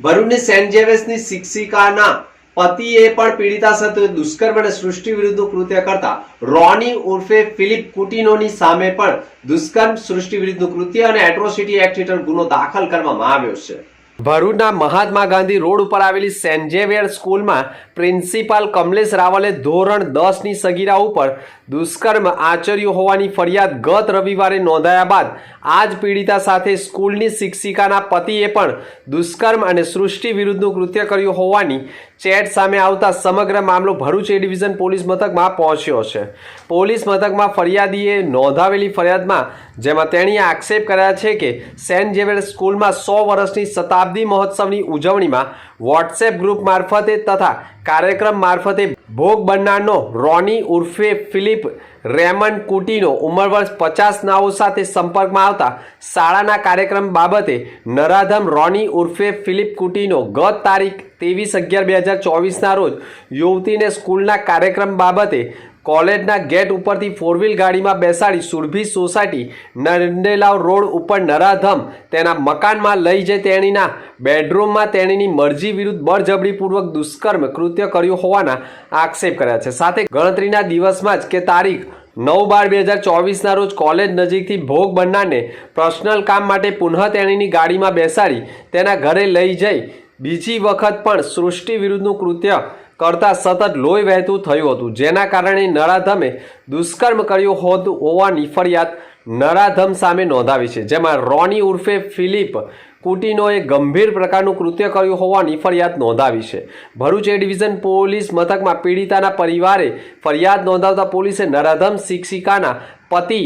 ભરૂચની સેન્ટ ઝેવિયર્સની શિક્ષિકાના પતિએ પણ પીડિતા સાથે દુષ્કર્મ અને સૃષ્ટિ વિરુદ્ધનું કૃત્ય કરતા રોની ઉર્ફે ફિલિપ કુટિનોની સામે પણ દુષ્કર્મ સૃષ્ટિ વિરુદ્ધનું કૃત્ય અને એટ્રોસિટી એક્ટ હેઠળ ગુનો દાખલ કરવામાં આવ્યો છે. ભરૂચના મહાત્મા ગાંધી રોડ ઉપર આવેલી સેન્ટ ઝેવિયર સ્કૂલમાં પ્રિન્સિપાલ કમલેશ રાવલે ધોરણ દસની સગીરા ઉપર દુષ્કર્મ આચર્યું હોવાની ફરિયાદ ગત રવિવારે નોંધાયા બાદ આ જ પીડિતા સાથે સ્કૂલની શિક્ષિકાના પતિએ પણ દુષ્કર્મ અને સૃષ્ટિ વિરુદ્ધનું કૃત્ય કર્યું હોવાની ચેટ સામે આવતા સમગ્ર મામલો ભરૂચ એ ડિવિઝન પોલીસ મથકમાં પહોંચ્યો છે. પોલીસ મથકમાં ફરિયાદીએ નોંધાવેલી ફરિયાદમાં જેમાં તેણીએ આક્ષેપ કર્યા છે કે સેન્ટ ઝેવિયર સ્કૂલમાં સો વર્ષની શતાબ્દી મહોત્સવની ઉજવણીમાં વોટ્સએપ ગ્રુપ મારફતે તથા કાર્યક્રમ મારફતે ભોગ બનનારનો રોની ઉર્ફે ફિલિપ રેમન્ડ કુટીનો ઉંમર વર્ષ પચાસ નાઓ સાથે સંપર્કમાં આવતા શાળાના કાર્યક્રમ બાબતે નરાધમ રોની ઉર્ફે ફિલિપ કુટીનો ગત તારીખ ત્રેવીસ અગિયાર બે હજાર ચોવીસના રોજ યુવતીને સ્કૂલના કાર્યક્રમ બાબતે કોલેજના ગેટ ઉપરથી ફોર વ્હીલ ગાડીમાં બેસાડી સુરભી સોસાયટી નંદેલાવ રોડ ઉપર નરાધમ તેના મકાનમાં લઈ જઈ તેણીના બેડરૂમમાં તેણીની મરજી વિરુદ્ધ બળજબરીપૂર્વક દુષ્કર્મ કૃત્ય કર્યું હોવાના આક્ષેપ કર્યા છે. સાથે ગણતરીના દિવસમાં જ કે તારીખ નવ બાર બે હજાર ચોવીસના રોજ કોલેજ નજીકથી ભોગ બનનારને પર્સનલ કામ માટે પુનઃ તેણીની ગાડીમાં બેસાડી તેના ઘરે લઈ જઈ. બીજી વખત પણ સૃષ્ટિ વિરુદ્ધનું કૃત્ય કરતા સતત લોહી વહેતું થયું હતું. જેના કારણે નરાધમે દુષ્કર્મ કર્યું હોતું હોવાની ફરિયાદ નરાધમ સામે નોંધાવી છે. જેમાં રોની ઉર્ફે ફિલિપ કુટીનોએ ગંભીર પ્રકારનું કૃત્ય કર્યું હોવાની ફરિયાદ નોંધાવી છે. ભરૂચ એ ડિવિઝન પોલીસ મથકમાં પીડિતાના પરિવારે ફરિયાદ નોંધાવતા પોલીસે નરાધમ શિક્ષિકાના પતિ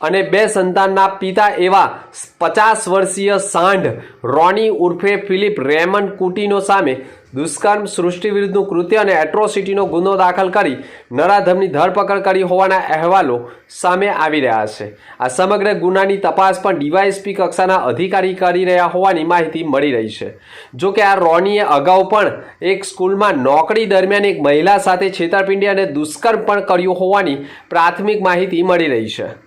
અને બે સંતાનના પિતા એવા પચાસ વર્ષીય સાંઢ રોની ઉર્ફે ફિલિપ રેમન કુટીનો સામે દુષ્કર્મ સૃષ્ટિ વિરુદ્ધનું કૃત્ય અને એટ્રોસિટીનો ગુનો દાખલ કરી નરાધમની ધરપકડ કરી હોવાના અહેવાલો સામે આવી રહ્યા છે. આ સમગ્ર ગુનાની તપાસ પણ ડીવાયએસપી કક્ષાના અધિકારી કરી રહ્યા હોવાની માહિતી મળી રહી છે. જો કે આ રોનીએ અગાઉ પણ એક સ્કૂલમાં નોકરી દરમિયાન એક મહિલા સાથે છેતરપિંડી અને દુષ્કર્મ પણ કર્યું હોવાની પ્રાથમિક માહિતી મળી રહી છે.